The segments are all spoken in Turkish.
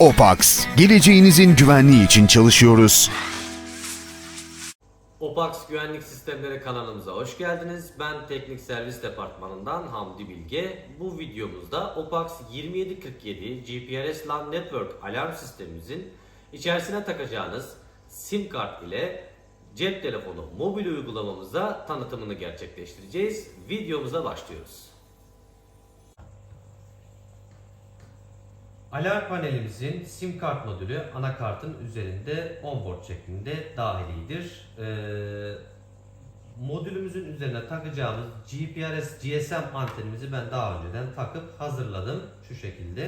Opax, geleceğinizin güvenliği için çalışıyoruz. Opax Güvenlik Sistemleri kanalımıza hoş geldiniz. Ben Teknik Servis Departmanı'ndan Hamdi Bilge. Bu videomuzda Opax 2747 GPRS LAN Network alarm sistemimizin içerisine takacağınız SIM kart ile cep telefonu mobil uygulamamıza tanıtımını gerçekleştireceğiz. Videomuza başlıyoruz. Alarm panelimizin sim kart modülü anakartın üzerinde onboard şeklinde dahilidir. Ee, modülümüzün üzerine takacağımız GPRS GSM antenimizi ben daha önceden takıp hazırladım şu şekilde.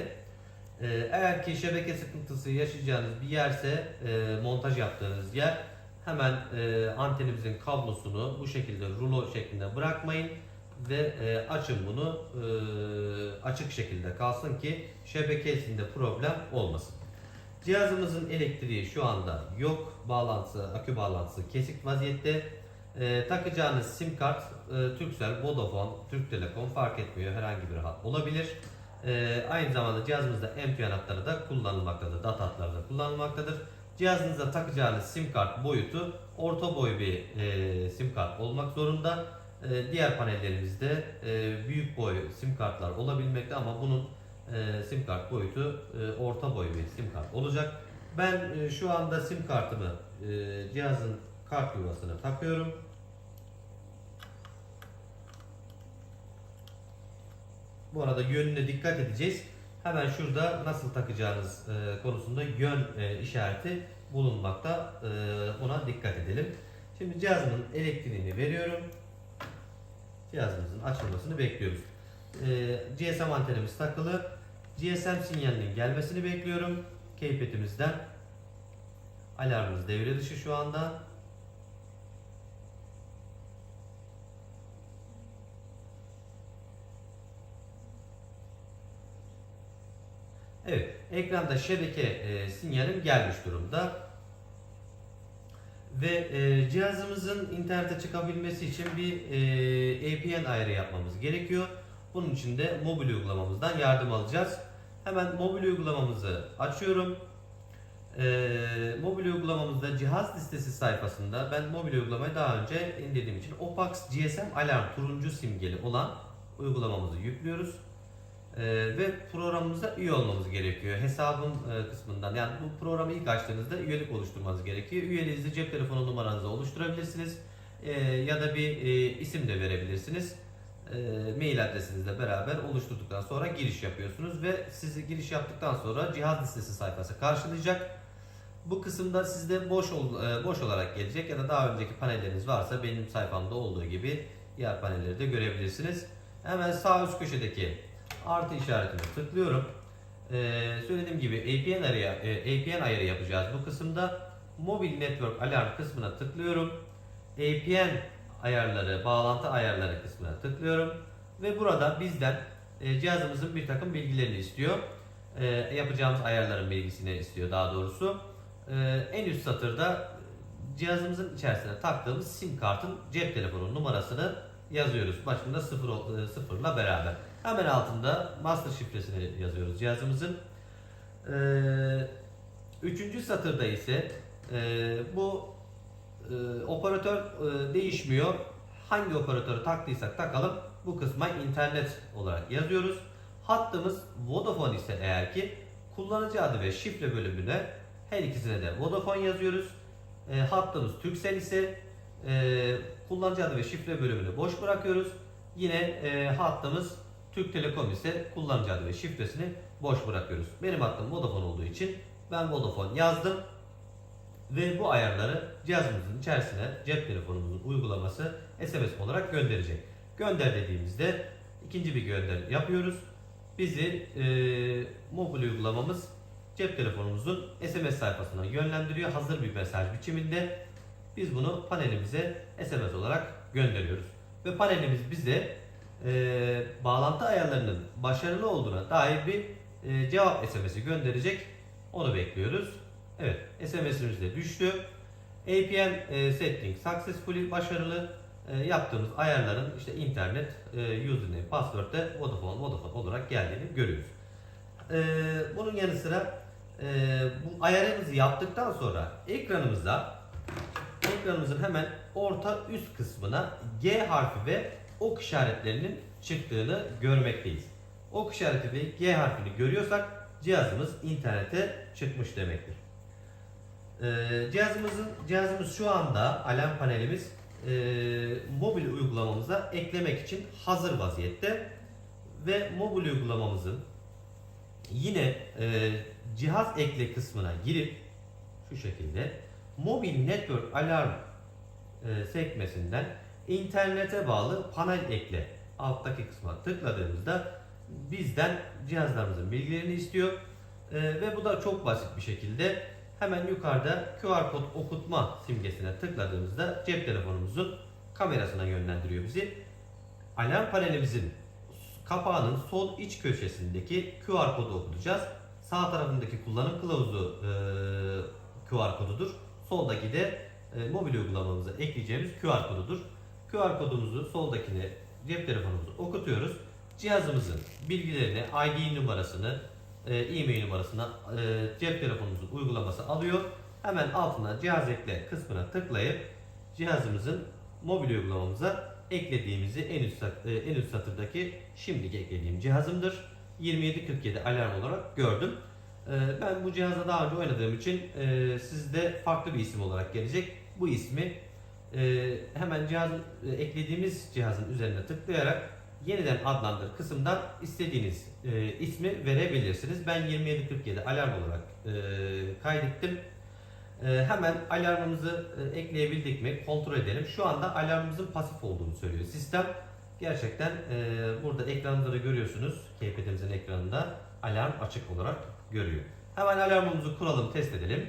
Ee, eğer ki şebeke sıkıntısı yaşayacağınız bir yerse e, montaj yaptığınız yer hemen e, antenimizin kablosunu bu şekilde rulo şeklinde bırakmayın ve e, açın bunu e, açık şekilde kalsın ki şebekesinde problem olmasın. Cihazımızın elektriği şu anda yok. Bağlantısı, akü bağlantısı kesik vaziyette. E, takacağınız sim kart e, Vodafone, Türk Telekom fark etmiyor. Herhangi bir hat olabilir. Aynı zamanda cihazımızda M2 hatları da kullanılmaktadır. DAT hatları da kullanılmaktadır. Cihazınıza takacağınız sim kart boyutu orta boy bir sim kart olmak zorunda. E, diğer panellerimizde e, büyük boy sim kartlar olabilmekte ama bunun e, sim kart boyutu e, orta boy bir sim kart olacak. Ben şu anda sim kartımı cihazın kart yuvasına takıyorum. Bu arada yönüne dikkat edeceğiz. Hemen şurada nasıl takacağınız konusunda yön işareti bulunmakta. Ona dikkat edelim. Şimdi cihazımın elektriğini veriyorum. Cihazımızın açılmasını bekliyoruz. E, GSM antenimiz takılı. GSM sinyalinin gelmesini bekliyorum. Keypetimizden. Alarmımız devre dışı şu anda. Evet, ekranda şebeke e, sinyalim gelmiş durumda. Ve e, cihazımızın internete çıkabilmesi için bir e, APN ayarı yapmamız gerekiyor. Bunun için de mobil uygulamamızdan yardım alacağız. Hemen mobil uygulamamızı açıyorum. E, mobil uygulamamızda cihaz listesi sayfasında ben mobil uygulamayı daha önce indirdiğim için Opax GSM Alarm turuncu simgeli olan uygulamamızı yüklüyoruz. Ee, ve programımıza üye olmamız gerekiyor. Hesabım e, kısmından yani bu programı ilk açtığınızda üyelik oluşturmanız gerekiyor. Üyeliğinizi cep telefonu numaranıza oluşturabilirsiniz. Ee, ya da bir e, isim de verebilirsiniz. Ee, mail adresinizle beraber oluşturduktan sonra giriş yapıyorsunuz ve sizi giriş yaptıktan sonra cihaz listesi sayfası karşılayacak. Bu kısımda sizde boş ol- e, boş olarak gelecek ya da daha önceki panelleriniz varsa benim sayfamda olduğu gibi diğer panelleri de görebilirsiniz. Hemen sağ üst köşedeki artı işaretine tıklıyorum. Ee, söylediğim gibi APN ayarı, e, APN ayarı yapacağız bu kısımda. Mobil Network Alarm kısmına tıklıyorum. APN ayarları, bağlantı ayarları kısmına tıklıyorum. Ve burada bizden e, cihazımızın bir takım bilgilerini istiyor. E, yapacağımız ayarların bilgisini istiyor daha doğrusu. E, en üst satırda cihazımızın içerisine taktığımız sim kartın cep telefonu numarasını yazıyoruz. Başında sıfır, ol- e, sıfırla beraber. Hemen altında master şifresini yazıyoruz cihazımızın. Ee, üçüncü satırda ise e, bu e, operatör e, değişmiyor. Hangi operatörü taktıysak takalım bu kısma internet olarak yazıyoruz. Hattımız Vodafone ise eğer ki kullanıcı adı ve şifre bölümüne her ikisine de Vodafone yazıyoruz. E, hattımız Turkcell ise e, kullanıcı adı ve şifre bölümünü boş bırakıyoruz. Yine e, hattımız Türk Telekom ise kullanıcı adı ve şifresini boş bırakıyoruz. Benim hattım Vodafone olduğu için ben Vodafone yazdım. Ve bu ayarları cihazımızın içerisine cep telefonumuzun uygulaması SMS olarak gönderecek. Gönder dediğimizde ikinci bir gönder yapıyoruz. Bizi e, mobil uygulamamız cep telefonumuzun SMS sayfasına yönlendiriyor. Hazır bir mesaj biçiminde. Biz bunu panelimize SMS olarak gönderiyoruz. Ve panelimiz bize e, bağlantı ayarlarının başarılı olduğuna dair bir e, cevap SMS'i gönderecek. Onu bekliyoruz. Evet, SMS'imiz de düştü. APN e, setting successfully başarılı. E, yaptığımız ayarların işte internet, e, username, password de Vodafone, Vodafone olarak geldiğini görüyoruz. E, bunun yanı sıra e, bu ayarımızı yaptıktan sonra ekranımıza ekranımızın hemen orta üst kısmına G harfi ve ok işaretlerinin çıktığını görmekteyiz. Ok işareti ve G harfini görüyorsak cihazımız internete çıkmış demektir. Ee, cihazımızın cihazımız şu anda alarm panelimiz e, mobil uygulamamıza eklemek için hazır vaziyette ve mobil uygulamamızın yine e, cihaz ekle kısmına girip şu şekilde mobil network alarm e, sekmesinden internete bağlı panel ekle alttaki kısma tıkladığımızda bizden cihazlarımızın bilgilerini istiyor E, ve bu da çok basit bir şekilde hemen yukarıda QR kod okutma simgesine tıkladığımızda cep telefonumuzun kamerasına yönlendiriyor bizi. Alarm panelimizin kapağının sol iç köşesindeki QR kodu okutacağız. Sağ tarafındaki kullanım kılavuzu e, QR kodudur. Soldaki de e, mobil uygulamamıza ekleyeceğimiz QR kodudur. QR kodumuzu soldakine cep telefonumuzu okutuyoruz. Cihazımızın bilgilerini, ID numarasını, e, e-mail numarasına e, cep telefonumuzun uygulaması alıyor. Hemen altına cihaz ekle kısmına tıklayıp cihazımızın mobil uygulamamıza eklediğimizi en üst, e, en üst satırdaki şimdiki eklediğim cihazımdır. 2747 alarm olarak gördüm. E, Ben bu cihazla daha önce oynadığım için e, sizde farklı bir isim olarak gelecek. Bu ismi e, hemen cihaz e, eklediğimiz cihazın üzerine tıklayarak yeniden adlandır kısımdan istediğiniz ismi verebilirsiniz. Ben 2747 alarm olarak kaydettim. Hemen alarmımızı ekleyebildik mi kontrol edelim. Şu anda alarmımızın pasif olduğunu söylüyor sistem. Gerçekten burada ekranları görüyorsunuz. Keypad'imizin ekranında alarm açık olarak görüyor. Hemen alarmımızı kuralım, test edelim.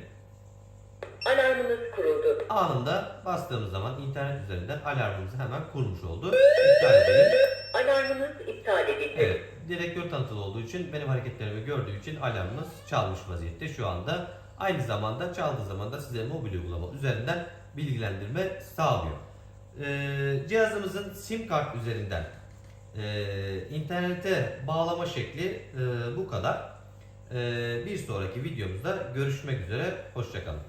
Alarmınız kuruldu. Anında bastığımız zaman internet üzerinden alarmımızı hemen kurmuş oldu. İptal edelim. Alarmınız iptal edildi. Evet, direktör tanıtılı olduğu için benim hareketlerimi gördüğü için alarmımız çalmış vaziyette şu anda. Aynı zamanda çaldığı zaman da size mobil uygulama üzerinden bilgilendirme sağlıyor. Ee, cihazımızın sim kart üzerinden e, internete bağlama şekli e, bu kadar. Ee, bir sonraki videomuzda görüşmek üzere. Hoşçakalın.